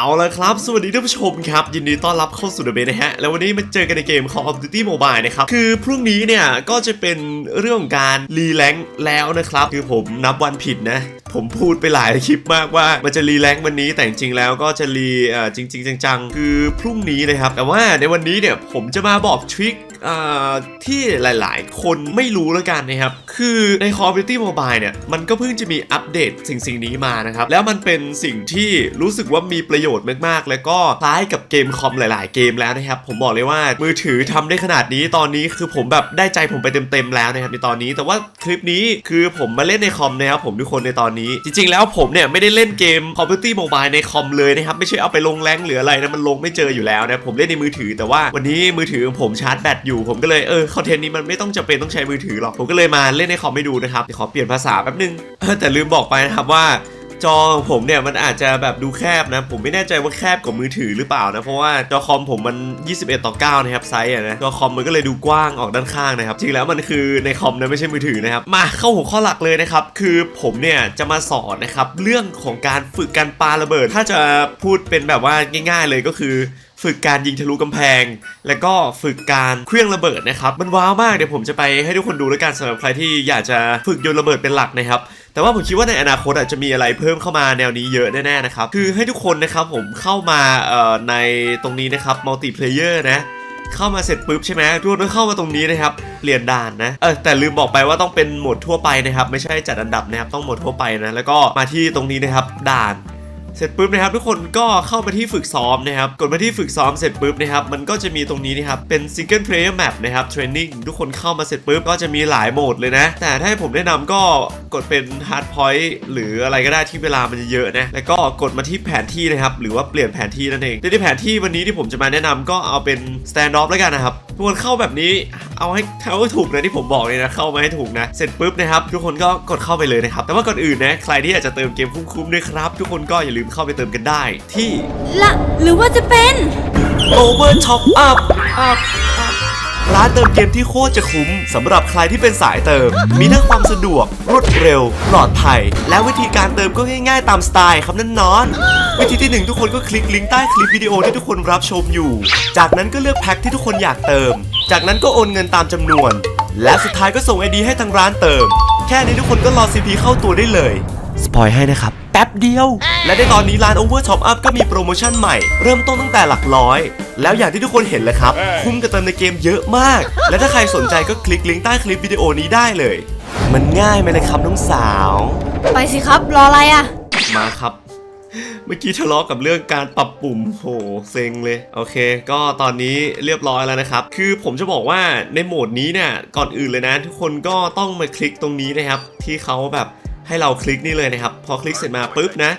เอาละครับ สวัสดีท่านผู้ชมครับ ยินดีต้อนรับเข้าสู่เดอะเบนะฮะ แล้ววันนี้มาเจอกันในเกม Call of Duty Mobile นะครับ คือพรุ่งนี้เนี่ย ก็จะเป็นเรื่องการรีแลงค์แล้วนะครับ คือผมนับวันผิดนะ ผมพูดไปหลายคลิปมากว่า มันจะรีแลงค์วันนี้แต่จริงๆแล้วก็จะรีอ่อจริง ๆ จังๆ คือพรุ่งนี้นะครับแต่ว่าในวันนี้เนี่ยผมจะมาบอกทริค ที่หลายๆ คนไม่รู้แล้วกันนะครับ คือใน Call of Duty Mobile เนี่ย มันก็เพิ่งจะมีอัปเดตสิ่งสิ่งนี้มานะครับ แล้วมันเป็นสิ่งที่รู้สึกว่ามีประโยชน์มาก ๆ แล้วก็คล้ายกับเกมคอมหลาย ๆ เกมแล้วนะครับ ผมบอกเลยว่ามือถือทำได้ขนาดนี้ตอนนี้คือผมแบบได้ใจผมไปเต็ม ๆ แล้วนะครับในตอนนี้ แต่ว่าคลิปนี้คือผมมาเล่นในคอมนะครับผมทุกคนในตอนนี้ จริง ๆ แล้วผมเนี่ยไม่ได้เล่นเกม Call of Duty Mobile ในคอมเลยนะครับ ไม่ใช่เอาไปลงแรงหรืออะไรนะ มันลงไม่เจออยู่แล้วนะ ผมเล่นในมือถือ แต่ว่าวันนี้มือถือของผมชาร์จแบตอยู่ผมก็เลยเออคอนเทนต์นี้มันไม่ต้องจำเป็นต้องใช้มือถือหรอกผมก็เลยมาเล่นในคอมให้ดูนะครับเดี๋ยวขอเปลี่ยนภาษาแป๊บนึงแต่ลืมบอกไปนะครับว่าจอของผมเนี่ยมันอาจจะแบบดูแคบนะ ผมไม่แน่ใจว่าแคบกว่ามือถือหรือเปล่านะ เพราะว่าจอคอมผมมัน 21 ต่อ 9 นะครับไซส์อะนะจอคอมมันก็เลยดูกว้างออกด้านข้างนะครับ จริงแล้วมันคือในคอมนะไม่ใช่มือถือนะครับ มาเข้าหัวข้อหลักเลยนะครับ คือผมเนี่ยจะมาสอนนะครับ เรื่องของการฝึกการปาระเบิด ถ้าจะพูดเป็นแบบว่าง่าย ๆ เลยก็คือ ฝึกการยิงทะลุกำแพง แล้วก็ฝึกการเคลื่องระเบิดนะครับ มันว้าวมากเดี๋ยวผมจะไปให้ทุกคนดูแล้วกันสำหรับใครที่อยากจะฝึกโยนระเบิดเป็นหลักนะครับแต่ว่าผมคิดว่าในอนาคตอาจจะมีอะไรเพิ่มเข้ามาแนวนี้เยอะแน่ๆนะครับ คือให้ทุกคนนะครับผมเข้ามาในตรงนี้นะครับมัลติเพลเยอร์นะเข้ามาเสร็จปุ๊บใช่ไหมทุกคนเข้ามาตรงนี้นะครับเปลี่ยนด่านนะเออแต่ลืมบอกไปว่าต้องเป็นโหมดทั่วไปนะครับ ไม่ใช่จัดอันดับนะครับต้องโหมดทั่วไปนะแล้วก็มาที่ตรงนี้นะครับด่าน เสร็จปุ๊บนะครับทุกคนก็เข้ามาที่ฝึกซ้อมนะครับกดมาที่ฝึกซ้อมเสร็จปุ๊บนะครับมันก็จะมีตรงนี้นะครับเป็น single player map นะครับ training ทุกคนเข้ามาเสร็จปุ๊บก็จะมีหลายโหมดเลยนะ แต่ถ้าให้ผมแนะนำก็กดเป็น hard point หรืออะไรก็ได้ที่เวลามันจะเยอะนะแล้วก็กดมาที่แผนที่นะครับหรือว่าเปลี่ยนแผนที่นั่นเองแต่ที่แผนที่วันนี้ที่ผมจะมาแนะนำก็เอาเป็น stand off แล้วกันนะครับทุกคนเข้าแบบนี้เอาให้เข้าถูกนะที่ผมบอกเลยนะเข้ามาให้ถูกนะ เสร็จปุ๊บนะครับทุกคนก็กดเข้าไปเลยนะครับแต่ว่าก่อนอื่นนะใครที่อยากจะเติมเกมคุ้มๆด้วยครับทุกคนก็อย่าลืมเข้าไปเติมกันได้ที่ละหรือว่าจะเป็น Over Top Up Up Up ร้านเติมเกมที่โคตรจะคุ้มสำหรับใครที่เป็นสายเติม มีทั้งความสะดวก รวดเร็ว ปลอดภัย และวิธีการเติมก็ง่ายๆ ตามสไตล์ครับนั่นนอน วิธีที่หนึ่งทุกคนก็คลิกลิงก์ใต้คลิปวิดีโอที่ทุกคนรับชมอยู่ จากนั้นก็เลือกแพ็คที่ทุกคนอยากเติม จากนั้นก็โอนเงินตามจำนวน และสุดท้ายก็ส่งไอดีให้ทางร้านเติม แค่นี้ทุกคนก็รอ CP เข้าตัวได้เลย สปอยให้นะครับ แป๊บเดียว และในตอนนี้ร้าน Over Top Up ก็มีโปรโมชั่นใหม่ เริ่มต้นตั้งแต่หลักร้อย แล้วอย่างที่ทุกคนเห็นเลยครับ คุ้มกับเติมในเกมเยอะมาก และถ้าใครสนใจก็คลิกลิงก์ใต้คลิปวิดีโอนี้ได้เลย มันง่ายไหมเลยครับน้องสาว ไปสิครับ รออะไรอะ มาครับ เมื่อกี้ทะเลาะกับเรื่องการปรับปุ่มโหเซ็งเลย โอเค ก็ตอนนี้เรียบร้อยแล้วนะครับ คือผมจะบอกว่าในโหมดนี้เนี่ย ก่อนอื่นเลยนะ ทุกคนก็ต้องมาคลิกตรงนี้นะครับ ที่เขาแบบ ให้เราคลิกนี่เลยนะครับ พอคลิกเสร็จมาปุ๊บนะ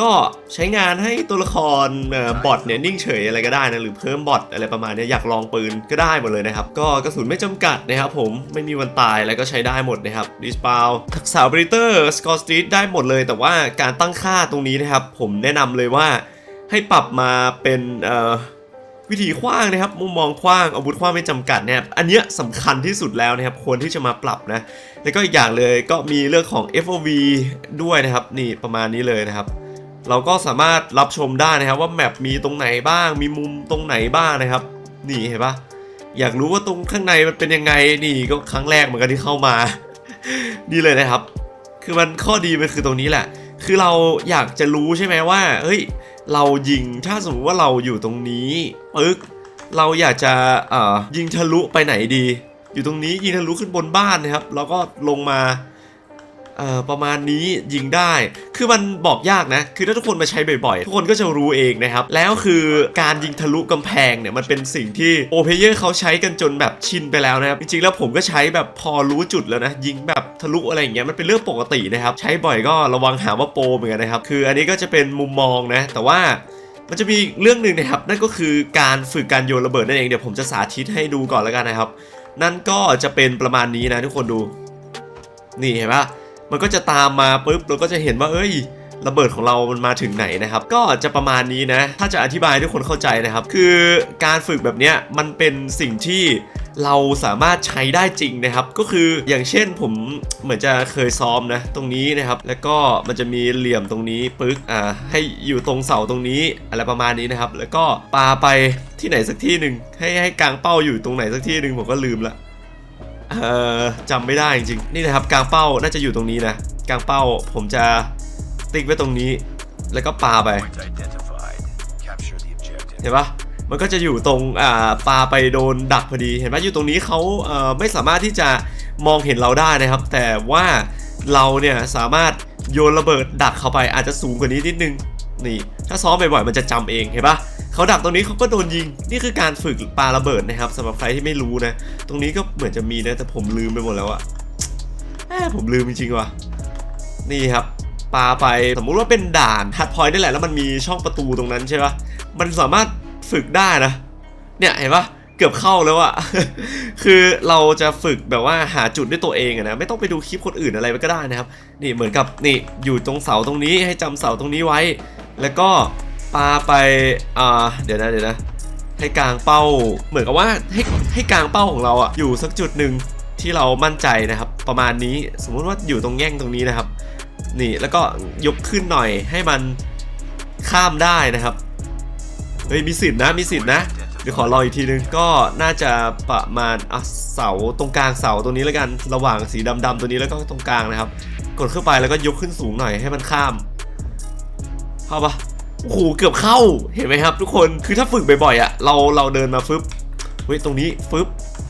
ก็ใช้งานให้ตัวละครบอทเนี่ยนิ่งเฉยอะไรก็ได้นะหรือเพิ่มบอทอะไรประมาณนี้อยากลองปืนก็ได้หมดเลยนะครับ ก็กระสุนไม่จำกัดนะครับผมไม่มีวันตายแล้วก็ใช้ได้หมดนะครับดิสปาวทักษะบริเตอร์สกอร์สตรีทได้หมดเลย แต่ว่าการตั้งค่าตรงนี้นะครับ ผมแนะนำเลยว่าให้ปรับมาเป็นวิธีขว้างนะครับมุมมองขว้างอาวุธขว้างไม่จำกัดเนะครับอันเนี้ยสำคัญที่สุดแล้วนะครับควรที่จะมาปรับนะ แล้วก็อีกอย่างเลยก็มีเรื่องของ FOV ด้วยนะครับ นี่ประมาณนี้เลยนะครับ เราก็สามารถรับชมได้นะครับว่าแมปมีตรงไหนบ้าง มีมุมตรงไหนบ้างนะครับ นี่เห็นปะอยากรู้ว่าตรงข้างในมันเป็นยังไงนี่ก็ครั้งแรกเหมือนกันที่เข้ามา นี่เลยนะครับ คือมันข้อดีมันคือตรงนี้แหละ คือเราอยากจะรู้ใช่ไหมว่าเฮ้ยเรายิงถ้าสมมติว่าเราอยู่ตรงนี้ปึ๊กเราอยากจะเอ่อยิงทะลุไปไหนดี อยู่ตรงนี้ยิงทะลุขึ้นบนบ้านนะครับ แล้วก็ลงมาประมาณนี้ยิงได้ คือมันบอกยากนะ คือถ้าทุกคนมาใช้บ่อยๆ ทุกคนก็จะรู้เองนะครับ แล้วคือการยิงทะลุกำแพงเนี่ย มันเป็นสิ่งที่โอเพเยอร์เขาใช้กันจนแบบชินไปแล้วนะครับ จริงๆ แล้วผมก็ใช้แบบพอรู้จุดแล้วนะ ยิงแบบทะลุอะไรอย่างเงี้ย มันเป็นเรื่องปกตินะครับ ใช้บ่อยก็ระวังหาว่าโปเหมือนกันนะครับ คืออันนี้ก็จะเป็นมุมมองนะ แต่ว่ามันจะมีเรื่องหนึ่งนะครับ นั่นก็คือการฝึกการโยนระเบิดนั่นเอง เดี๋ยวผมจะสาธิตให้ดูก่อนแล้วกันนะครับ นั่นก็จะเป็นประมาณนี้นะทุกคนดู นี่เห็นปะมันก็จะตามมาปุ๊บเราก็จะเห็นว่า เอ้ยระเบิดของเรามันมาถึงไหนนะครับ ก็จะประมาณนี้นะ ถ้าจะอธิบายให้ทุกคนเข้าใจนะครับ คือการฝึกแบบเนี้ยมันเป็นสิ่งที่ เราสามารถใช้ได้จริงนะครับ ก็คืออย่างเช่นผมเหมือนจะเคยซ้อมนะ ตรงนี้นะครับ แล้วก็มันจะมีเหลี่ยมตรงนี้ปึ๊กอ่าให้อยู่ตรงเสาตรงนี้อะไรประมาณนี้นะครับ แล้วก็ปาไปที่ไหนสักที่หนึ่งให้ให้กลางเป้าอยู่ตรงไหนสักที่หนึ่งผมก็ลืมละเออจำไม่ได้จริงๆนี่นะครับกลางเป้าน่าจะอยู่ตรงนี้นะกลางเป้าผมจะติ๊กไว้ตรงนี้ แล้วก็ปาไปเห็นปะ มันก็จะอยู่ตรงอ่าปาไปโดนดักพอดี เห็นปะอยู่ตรงนี้เขาเอ่อไม่สามารถที่จะมองเห็นเราได้นะครับ แต่ว่าเราเนี่ยสามารถโยนระเบิดดักเข้าไปอาจจะสูงกว่านี้นิดนึงนี่ถ้าซ้อมบ่อยๆมันจะจำเองเห็นปะเขาดักตรงนี้เขาก็โดนยิง นี่คือการฝึกปาระเบิดนะครับสำหรับใครที่ไม่รู้นะ ตรงนี้ก็เหมือนจะมีนะแต่ผมลืมไปหมดแล้วอะผมลืมจริงๆว่ะนี่ครับปาไปสมมุติว่าเป็นด่านฮัดพอยต์นี่แหละแล้วมันมีช่องประตูตรงนั้นใช่ปะมันสามารถ ฝึกได้นะ เนี่ยเห็นปะเกือบเข้าแล้วอะคือเราจะฝึกแบบว่าหาจุดด้วยตัวเองอะนะไม่ต้องไปดูคลิปคนอื่นอะไรไปก็ได้นะครับ นี่เหมือนกับนี่อยู่ตรงเสาตรงนี้ให้จำเสาตรงนี้ไว้ แล้วก็ปาไปอ่าเดี๋ยวนะเดี๋ยวนะให้กลางเป้า เหมือนกับว่าให้ให้กลางเป้าของเราอะอยู่สักจุดหนึ่งที่เรามั่นใจนะครับ ประมาณนี้สมมุติว่าอยู่ตรงแง่งตรงนี้นะครับ นี่แล้วก็ยกขึ้นหน่อยให้มันข้ามได้นะครับ เฮ้ยมีสิทธินะมีสิทธินะเดี๋ยวขอรออีกทีนึงก็น่าจะประมาณอะเสาตรงกลางเสาตรงนี้แล้วกัน ระหว่างสีดำๆตัวนี้แล้วก็ตรงกลางนะครับ กดเข้าไปแล้วก็ยกขึ้นสูงหน่อยให้มันข้ามเข้าปะโอ้โหเกือบเข้าเห็นไหมครับ ทุกคนคือถ้าฝึกบ่อยๆอะเราเราเดินมาฟึบเฮ้ยตรงนี้ฟึบ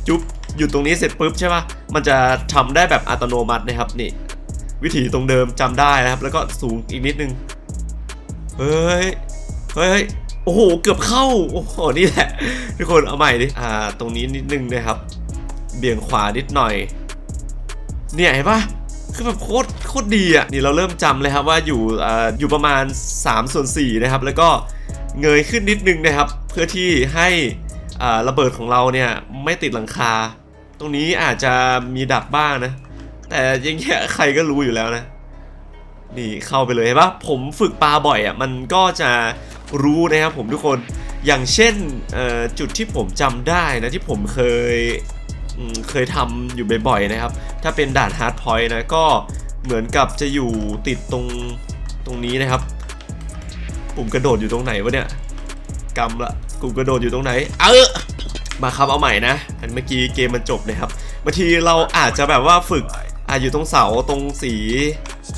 จุ๊บหยุดตรงนี้เสร็จปุ๊บใช่ปะมันจะทำได้แบบอัตโนมัตินะครับนี่ วิธีตรงเดิมจำได้นะครับ แล้วก็สูงอีกนิดนึงเฮ้ยเฮ้ย โอ้โห เกือบเข้า โอ้โห นี่แหละ ทุกคนเอาใหม่ดิ อ่า ตรงนี้นิดนึงนะครับ เบี่ยงขวานิดหน่อย เนี่ยเห็นปะคือแบบโคตรโคตรดีอะ นี่เราเริ่มจำเลยครับว่าอยู่อ่าอยู่ประมาณ3ส่วน4นะครับ แล้วก็เงยขึ้นนิดนึงนะครับ เพื่อที่ให้อ่าระเบิดของเราเนี่ยไม่ติดหลังคา ตรงนี้อาจจะมีดักบ้างนะ แต่ยังเงี้ยใครก็รู้อยู่แล้วนะ นี่เข้าไปเลยเห็นปะผมฝึกปลาบ่อยอะ มันก็จะ รู้นะครับผมทุกคนอย่างเช่นจุดที่ผมจำได้นะที่ผมเคยเคยทำอยู่บ่อยๆนะครับ ถ้าเป็นด่านฮาร์ดพอยต์นะก็เหมือนกับจะอยู่ติดตรงตรงนี้นะครับ ปุ่มกระโดดอยู่ตรงไหนวะเนี่ยกำละปุ่มกระโดดอยู่ตรงไหน เออมาครับเอาใหม่นะอันเมื่อกี้เกมมันจบนะครับบางทีเราอาจจะแบบว่าฝึกอะอยู่ตรงเสาตรงสี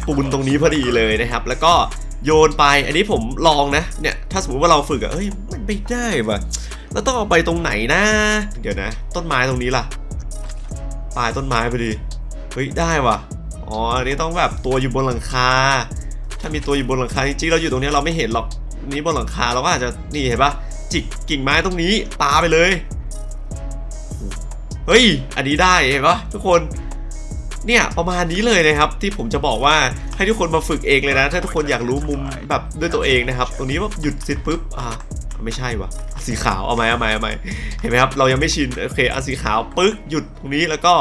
ปูนตรงนี้พอดีเลยนะครับ แล้วก็ โยนไป อันนี้ผมลองนะ เนี่ย ถ้าสมมติว่าเราฝึกอะเอ้ย มันไม่ได้ว่ะเราต้องเอาไปตรงไหนนะ เดี๋ยวนะ ต้นไม้ตรงนี้ล่ะ ปลายต้นไม้พอดีเฮ้ย ได้ว่ะ อ๋อ อันนี้ต้องแบบตัวอยู่บนหลังคา ถ้ามีตัวอยู่บนหลังคา จริงๆ เราอยู่ตรงนี้เราไม่เห็นหรอก นี้บนหลังคาเราก็อาจจะ นี่เห็นปะจิกกิ่งไม้ตรงนี้ปาไปเลย เฮ้ย อันนี้ได้เห็นปะทุกคน เนี่ยประมาณนี้เลยนะครับที่ผมจะบอกว่าให้ทุกคนมาฝึกเองเลยนะ ถ้าทุกคนอยากรู้มุมแบบด้วยตัวเองนะครับ ตรงนี้ว่าหยุดเสร็จปุ๊บอ่าไม่ใช่วะสีขาวเอาไหมเอาไหมเอาไหมเห็นไหมครับเรายังไม่ชินโอเคเอาสีขาวปึ๊กหยุดตรงนี้แล้วก็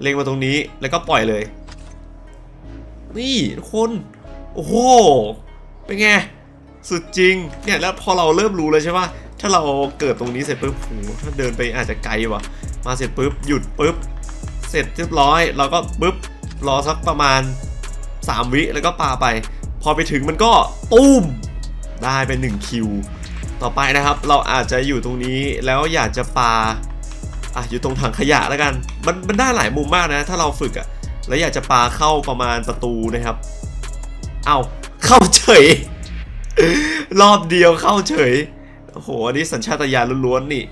เล็งมาตรงนี้แล้วก็ปล่อยเลย นี่ทุกคนโอ้โหเป็นไงสุดจริงเนี่ยแล้วพอเราเริ่มรู้เลยใช่ปะถ้าเราเกิดตรงนี้เสร็จปุ๊บโหถ้าเดินไปอาจจะไกลว่ะ มาเสร็จปุ๊บหยุดปุ๊บ เสร็จเรียบร้อย เราก็ปุ๊บรอสักประมาณ 3 วิแล้วก็ปาไป พอไปถึงมันก็ตุ้มได้เป็น 1 คิว ต่อไปนะครับ เราอาจจะอยู่ตรงนี้แล้วอยากจะปาอะอยู่ตรงถังขยะแล้วกันมันมันได้หลายมุมมากนะ ถ้าเราฝึกอะแล้วอยากจะปาเข้าประมาณประตูนะครับ เอาเข้าเฉย รอบเดียวเข้าเฉยโอ้โหอันนี้สัญชาตญาณล้วนๆนี่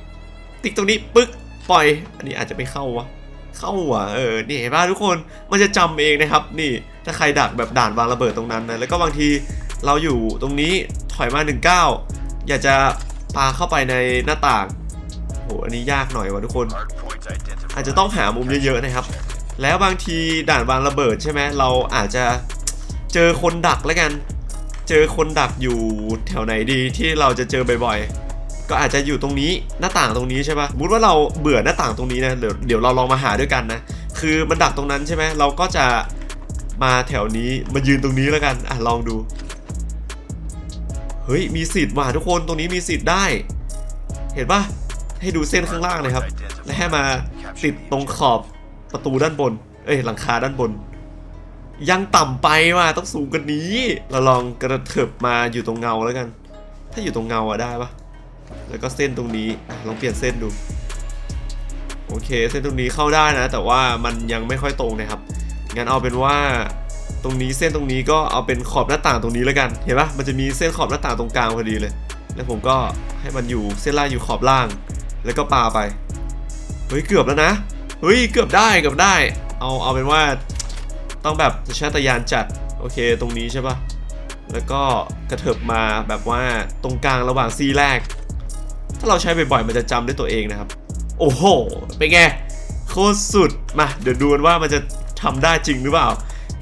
ติ๊กตรงนี้ปึ๊กปล่อย อันนี้อาจจะไม่เข้าวะ เข้าอะเออนี่เห็นป่ะทุกคนมันจะจำเองนะครับ นี่ถ้าใครดักแบบด่านวางระเบิดตรงนั้นนะแล้วก็บางทีเราอยู่ตรงนี้ถอยมา1นึ่งอยากจะปาเข้าไปในหน้าต่างโหอันนี้ยากหน่อยวะทุกคน อาจจะต้องหามุมเยอะๆนะครับ แล้วบางทีด่านวางระเบิดใช่ไหมเราอาจจะเจอคนดักแล้วกัน เจอคนดักอยู่แถวไหนดีที่เราจะเจอบ่อยๆ ก็อาจจะอยู่ตรงนี้หน้าต่างตรงนี้ใช่ปะสมมติว่าเราเบื่อหน้าต่างตรงนี้นะเดี๋ยวเดี๋ยวเราลองมาหาด้วยกันนะ คือมันดักตรงนั้นใช่ไหมเราก็จะมาแถวนี้มายืนตรงนี้แล้วกันอะลองดู เฮ้ยมีสิทธิ์ว่ะทุกคนตรงนี้มีสิทธิ์ได้ เห็นปะให้ดูเส้นข้างล่างเลยครับ และให้มาติดตรงขอบประตูด้านบน เอ้ยหลังคาด้านบน ยังต่ำไปว่ะต้องสูงกว่านี้ เราลองกระเถิบมาอยู่ตรงเงาแล้วกัน ถ้าอยู่ตรงเงาอะได้ปะ แล้วก็เส้นตรงนี้ลองเปลี่ยนเส้นดู โอเค เส้นตรงนี้เข้าได้นะ แต่ว่ามันยังไม่ค่อยตรงนะครับ งั้นเอาเป็นว่าตรงนี้เส้นตรงนี้ก็เอาเป็นขอบหน้าต่างตรงนี้แล้วกัน เห็นปะมันจะมีเส้นขอบหน้าต่างตรงกลางพอดีเลย แล้วผมก็ให้มันอยู่เส้นล่างอยู่ขอบล่าง แล้วก็ปาไป เฮ้ยเกือบแล้วนะ เฮ้ยเกือบได้เกือบได้ เอาเอาเป็นว่าต้องแบบสัญชาตญาณจัด โอเคตรงนี้ใช่ปะแล้วก็กระเถิบมาแบบว่าตรงกลางระหว่างซีแรก ถ้าเราใช้บ่อยๆ มันจะจำได้ตัวเองนะครับ โอ้โห เป็นไง โคตรสุด มา เดี๋ยวดูกันว่ามันจะทำได้จริงหรือเปล่า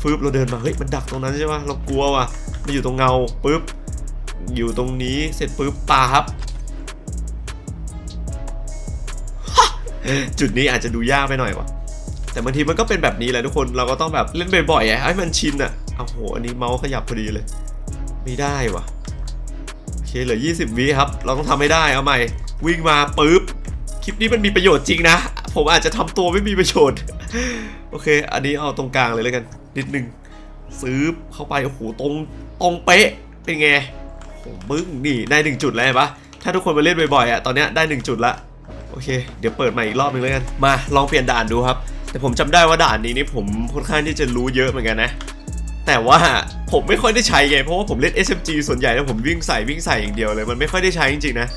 ปึ๊บเราเดินมา เฮ้ย มันดักตรงนั้นใช่ปะเรากลัวว่ะ มันอยู่ตรงเงาปึ๊บ อยู่ตรงนี้เสร็จปึ๊บปาครับ จุดนี้อาจจะดูยากไปหน่อยว่ะ แต่บางทีมันก็เป็นแบบนี้แหละทุกคน เราก็ต้องแบบเล่นบ่อยๆให้มันชินอะโอ้โห อันนี้เมาส์ขยับพอดีเลย ไม่ได้ว่ะ เคเหลือ 20 วิครับ เราต้องทำให้ได้เอาใหม่ วิ่งมาปึ๊บ คลิปนี้มันมีประโยชน์จริงนะ ผมอาจจะทำตัวไม่มีประโยชน์ โอเค อันนี้เอาตรงกลางเลยแล้วกัน นิดนึง ซื้อเข้าไป โอ้โห ตรง ตรงเป๊ะ เป็นไงโอ้โหมึงนี่ได้หนึ่งจุดแล้วเห็นปะถ้าทุกคนมาเล่นบ่อยๆอะ ตอนเนี้ยได้หนึ่งจุดละ โอเค เดี๋ยวเปิดใหม่อีกรอบนึงแล้วกัน มา ลองเปลี่ยนด่านดูครับ แต่ผมจำได้ว่าด่านนี้นี่ผมค่อนข้างที่จะรู้เยอะเหมือนกันนะ แต่ว่า ผมไม่ค่อยได้ใช้ไงเพราะว่าผมเล่น SMG ส่วนใหญ่แล้วผมวิ่งใส่วิ่งใส่อย่างเดียวเลย มันไม่ค่อยได้ใช้จริงๆนะ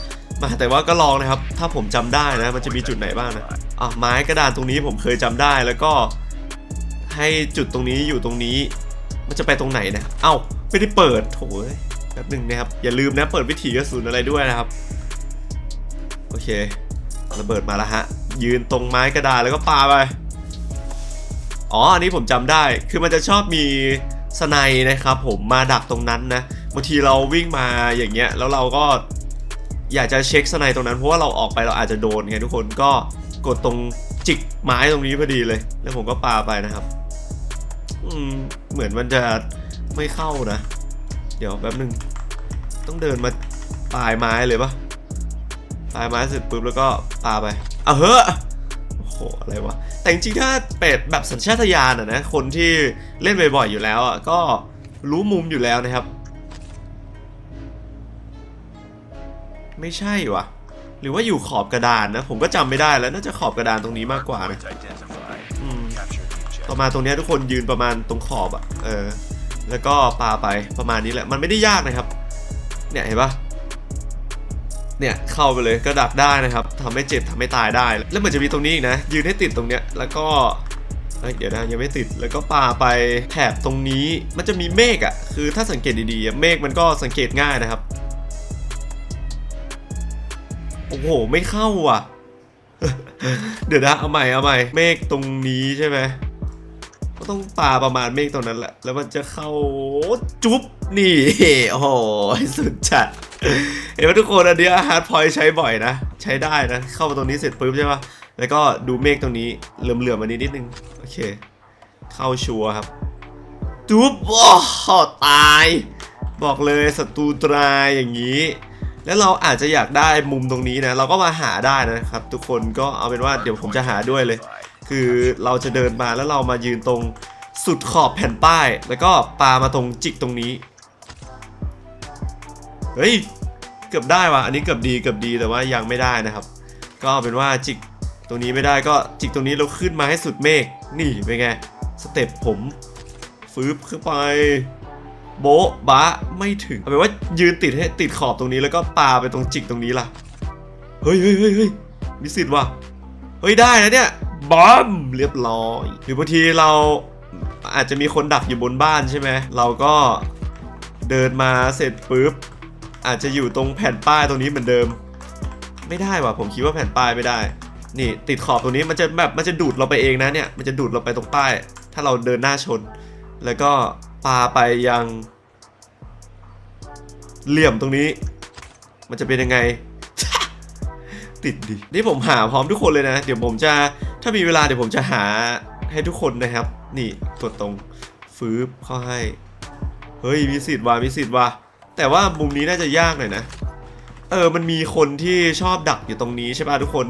มาแต่ว่าก็ลองนะครับ ถ้าผมจำได้นะ มันจะมีจุดไหนบ้างนะอะไม้กระดานตรงนี้ผมเคยจำได้แล้วก็ ให้จุดตรงนี้อยู่ตรงนี้ มันจะไปตรงไหนนะเอ้าไม่ได้เปิดโถยแป๊บหนึ่งนะครับ อย่าลืมนะเปิดวิถีกระสุนอะไรด้วยนะครับ โอเค ระเบิดมาแล้วฮะ ยืนตรงไม้กระดานแล้วก็ปาไปอ๋ออันนี้ผมจำได้คือมันจะชอบมี สไนนะครับผมมาดักตรงนั้นนะบางทีเราวิ่งมาอย่างเงี้ยแล้วเราก็อยากจะเช็คสไนตรงนั้นเพราะว่าเราออกไปเราอาจจะโดนไงทุกคนก็กดตรงจิกไม้ตรงนี้พอดีเลย แล้วผมก็ปาไปนะครับอืมเหมือนมันจะไม่เข้านะ เดี๋ยวแป๊บหนึ่งต้องเดินมาปลายไม้เลยปะปลายไม้เสร็จปุ๊บแล้วก็ปาไปเอาเฮ้อ หอะไรวะ แต่จริงๆถ้าเป็ดแบบสัญชาตญาณอะนะคนที่เล่นบ่อยๆอยู่แล้วอะก็รู้มุมอยู่แล้วนะครับ ไม่ใช่วะหรือว่าอยู่ขอบกระดานนะ ผมก็จำไม่ได้แล้วน่าจะขอบกระดานตรงนี้มากกว่านะ Targets identified. Hmm. Capture the objective. ประมาตรงนี้ทุกคนยืนประมาณตรงขอบอะเออแล้วก็ปาไปประมาณนี้แหละ มันไม่ได้ยากนะครับ เนี่ยเห็นปะ เนี่ยเข้าไปเลยก็ดักได้นะครับทำให้เจ็บทำให้ตายได้ แล้วมันจะมีตรงนี้อีกนะ ยืนให้ติดตรงเนี้ยแล้วก็เเดี๋ยวนะยังไม่ติดแล้วก็ปาไปแถบตรงนี้มันจะมีเมฆอะคือถ้าสังเกตดีๆเมฆมันก็สังเกตง่ายนะครับ โอ้โห ไม่เข้าอะ เดี๋ยวนะเอาใหม่เอาใหม่เมฆตรงนี้ใช่ไหม ก็ต้องปาประมาณเมฆตรงนั้นแหละ แล้วมันจะเข้าจุ๊บนี่ โอ้โหสุดจัด เห็นไหมทุกคนอันเนี้ฮาร์ดพอยใช้บ่อยนะ ใช้ได้นะ เข้ามาตรงนี้เสร็จปุ๊บใช่ปะแล้วก็ดูเมฆตรงนี้เหลื่อมๆมานิดนิดนึง โอเค เข้าชัวร์ครับ จุ๊บโอ้โหตาย บอกเลยศัตรูตรายอย่างนี้แล้วเราอาจจะอยากได้มุมตรงนี้นะ เราก็มาหาได้นะครับ ทุกคนก็เอาเป็นว่าเดี๋ยวผมจะหาด้วยเลย คือเราจะเดินมาแล้วเรามายืนตรงสุดขอบแผ่นป้าย แล้วก็ปามาตรงจิกตรงนี้ เฮ้ย เกือบได้ว่ะ อันนี้เกือบดีเกือบดีแต่ว่ายังไม่ได้นะครับ ก็เป็นว่าจิกตรงนี้ไม่ได้ก็จิกตรงนี้เราขึ้นมาให้สุดเมฆนี่เป็นไงสเต็ปผมฟืบขึ้นไปโบ๊ะบะไม่ถึงเอาเป็นว่ายืนติดให้ติดขอบตรงนี้แล้วก็ปาไปตรงจิกตรงนี้ล่ะ เฮ้ยเฮ้ยเฮ้ยเฮ้ยมีสิทธิ์ว่ะ เฮ้ยได้นะเนี่ย บอมเรียบร้อย หรือบางทีเราอาจจะมีคนดักอยู่บนบ้านใช่ไหม เราก็เดินมาเสร็จปุ๊บ อาจจะอยู่ตรงแผ่นป้ายตรงนี้เหมือนเดิม ไม่ได้ว่ะผมคิดว่าแผ่นป้ายไม่ได้ นี่ติดขอบตรงนี้มันจะแบบมันจะดูดเราไปเองนะเนี่ย มันจะดูดเราไปตรงป้าย ถ้าเราเดินหน้าชน แล้วก็ปาไปยัง เหลี่ยมตรงนี้ มันจะเป็นยังไงติดดิ นี่ผมหาพร้อมทุกคนเลยนะ เดี๋ยวผมจะ ถ้ามีเวลาเดี๋ยวผมจะหาให้ทุกคนนะครับ นี่กดตรงฟืบเข้าให้ เฮ้ยมีสิทธิ์ว่ะมีสิทธิ์ว่ะแต่ว่ามุมนี้น่าจะยากหน่อยนะ เออมันมีคนที่ชอบดักอยู่ตรงนี้ใช่ป่ะทุกคน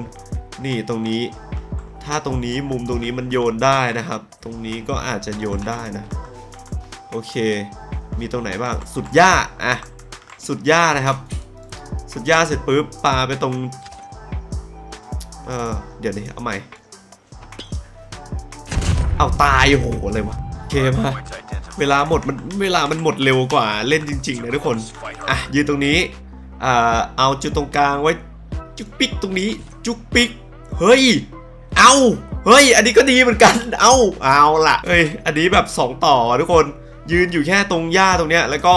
นี่ตรงนี้ ถ้าตรงนี้มุมตรงนี้มันโยนได้นะครับ ตรงนี้ก็อาจจะโยนได้นะ โอเค มีตรงไหนบ้าง สุดหญ้าอะ สุดหญ้านะครับ สุดหญ้าเสร็จปุ๊บปาไปตรง เออเดี๋ยวนี้เอาใหม่ เอาตายโอ้โหอะไรวะเคมาเวลาหมดมันเวลามันหมดเร็วกว่าเล่นจริงๆนะทุกคนอะยืนตรงนี้อ่าเอาจุดตรงกลางไว้จุกปิกตรงนี้จุกปิกเฮ้ยเอาเฮ้ย อันนี้ก็ดีเหมือนกัน เอาเอาละเฮ้ย อันนี้แบบสองต่อทุกคน ยืนอยู่แค่ตรงหญ้าตรงเนี้ย แล้วก็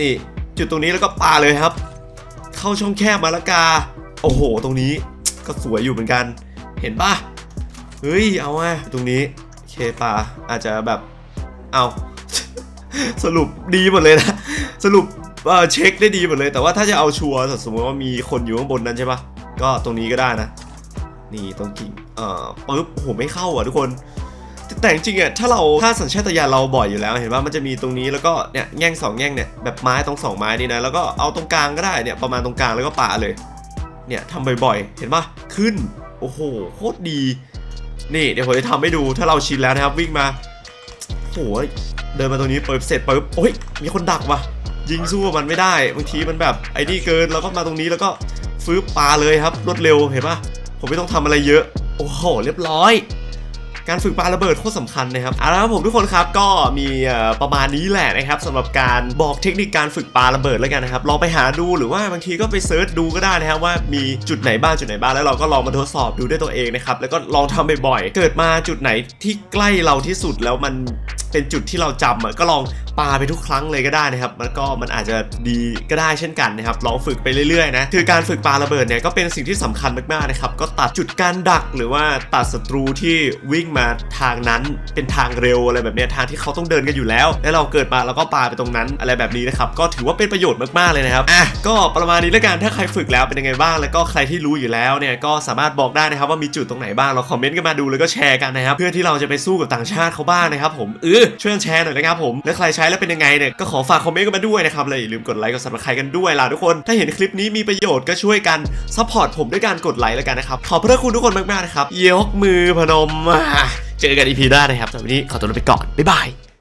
นี่จุดตรงนี้แล้วก็ปาเลยครับ เข้าช่องแคบมาละกา โอ้โห ตรงนี้ก็สวยอยู่เหมือนกัน เห็นปะเฮ้ย เอาว่ะตรงนี้ เคปาอาจจะแบบเอาสรุปดีหมดเลยนะสรุปเช็คได้ดีหมดเลย แต่ว่าถ้าจะเอาชัวร์สมมติว่ามีคนอยู่ข้างบนนั้นใช่ปะก็ตรงนี้ก็ได้นะ นี่ตรงกิ่งเอ่อปึ๊บโหไม่เข้าอะทุกคน แต่จริงอะถ้าเราถ้าสัญชาตญาณเราบ่อยอยู่แล้วเห็นว่ามันจะมีตรงนี้แล้วก็เนี่ยแง่งสองแง่งเนี่ยแบบไม้ตรงสองไม้นี่นะแล้วก็เอาตรงกลางก็ได้เนี่ยประมาณตรงกลางแล้วก็ปาเลย เนี่ยทำบ่อยๆ เห็นปะขึ้นโอ้โหโคตรดี นี่เดี๋ยวผมจะทำให้ดูถ้าเราชินแล้วนะครับวิ่งมาโอ้โหเดินมาตรงนี้เปิดเสร็จปุ๊บโอ้ยมีคนดักว่ะ ยิงสู้มันไม่ได้บางทีมันแบบไอ้นี่เกินแล้วก็มาตรงนี้แล้วก็ฟื้นปลาเลยครับรวดเร็วเห็นปะผมไม่ต้องทำอะไรเยอะ โอ้โห เรียบร้อย การฝึกปาระเบิดโคตรสำคัญนะครับเอาละครับผมทุกคนครับก็มีประมาณนี้แหละนะครับสำหรับการบอกเทคนิคการฝึกปาระเบิดแล้วกันนะครับลองไปหาดูหรือว่าบางทีก็ไปเซิร์ชดูก็ได้นะครับว่ามีจุดไหนบ้างจุดไหนบ้างแล้วเราก็ลองมาทดสอบดูด้วยตัวเองนะครับแล้วก็ลองทำบ่อยๆเกิดมาจุดไหนที่ใกล้เราที่สุดแล้วมันเป็นจุดที่เราจำอะก็ลอง ปาไปทุกครั้งเลยก็ได้นะครับมันก็มันอาจจะดีก็ได้เช่นกันนะครับลองฝึกไปเรื่อยๆนะคือการฝึกปาระเบิดเนี่ยก็เป็นสิ่งที่สำคัญมากๆนะครับก็ตัดจุดการดักหรือว่าตัดศัตรูที่วิ่งมาทางนั้นเป็นทางเร็วอะไรแบบเนี้ยทางที่เขาต้องเดินกันอยู่แล้ว แล้วเราเกิดมาเราก็ปาไปตรงนั้นอะไรแบบนี้นะครับก็ถือว่าเป็นประโยชน์มากๆเลยนะครับอะก็ประมาณนี้แล้วกันถ้าใครฝึกแล้วเป็นยังไงบ้าง แล้วก็ใครที่รู้อยู่แล้วเนี่ยก็สามารถบอกได้นะครับว่ามีจุดตรงไหนบ้างเราคอมเมนต์กันมาดูแล้วก็แชร์กันนะครับเพื่อที่เราจะไปสู้กับต่างชาติเขาบ้างนะครับผมเออช่วยแชร์หน่อยนะครับผมแล้วใครใช้แล้วเป็นยังไงเนี่ยก็ขอฝากคอมเมนต์กันมาด้วยนะครับเลยอย่าลืมกดไลค์กดซับสไครต์กันด้วยล่ะทุกคนถ้าเห็นคลิปนี้มีประโยชน์ก็ช่วยกันซัพพอร์ตผมด้วยการกดไลค์แล้วกันนะครับขอบพระคุณทุกคนมากๆนะครับยกมือพนมเจอกันอีพีหน้านะครับสำหรับวันนี้ขอตัวลาไปก่อนบ๊ายบาย